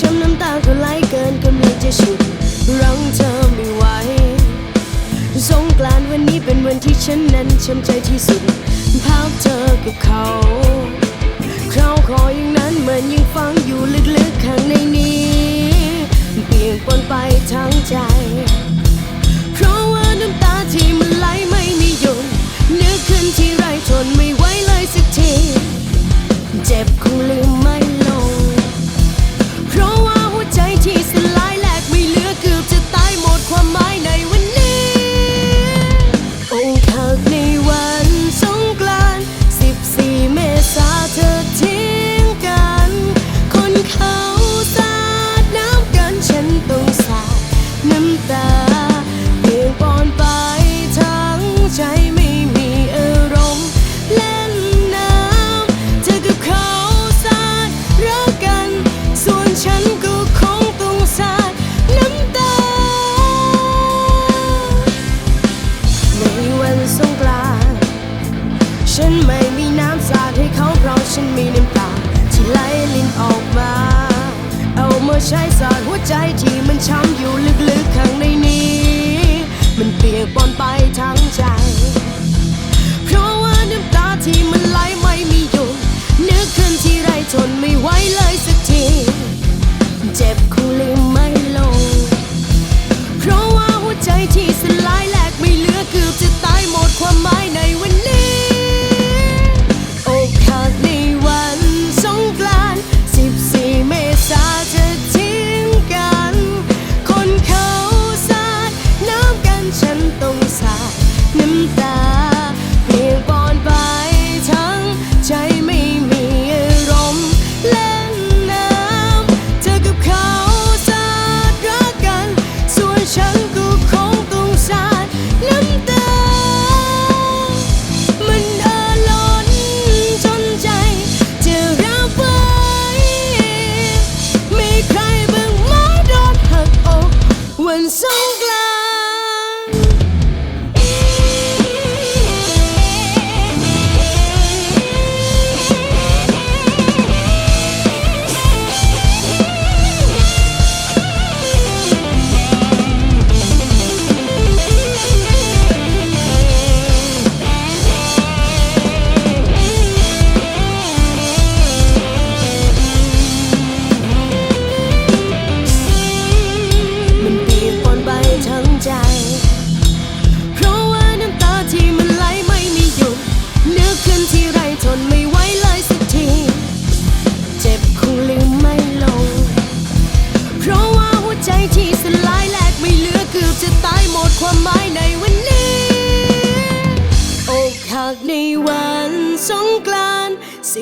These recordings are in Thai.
ช้ำน้ำตาก็ไหลเกินกำลังจะฉุดรั้งเธอไม่ไหวสงกรานวันนี้เป็นวันที่ฉันนั้นช้ำใจที่สุดภาพเธอกับเขาคราวคออย่างนั้นเหมือนยังฟังอยู่ลึกๆข้าง ฉันต้องสาน้ำตาเปียกปอนไปทั้งใจไม่มีอารมณ์เล่นน้ำเธอกับเขาสาดรักกัน ส่วนฉันก็คงต้องสาน้ำตา มันเอล้นจนใจจะรับไว้ ไม่ใครบ้งไหมโดนหักอกวันสงกราน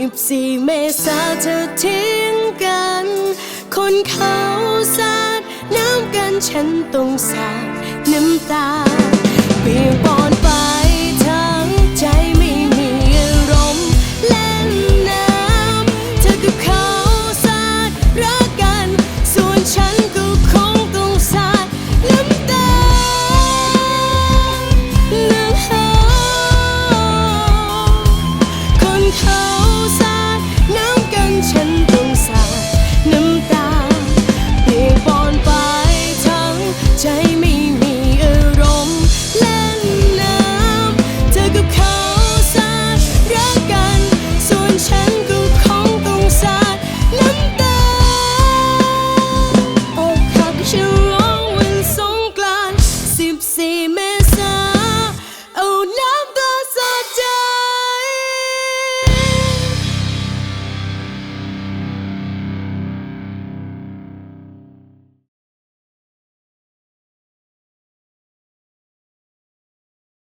14 เมษาเธอทิ้งกัน คนเขาสาดน้ำกันฉันต้องสาดน้ำตาปีบอน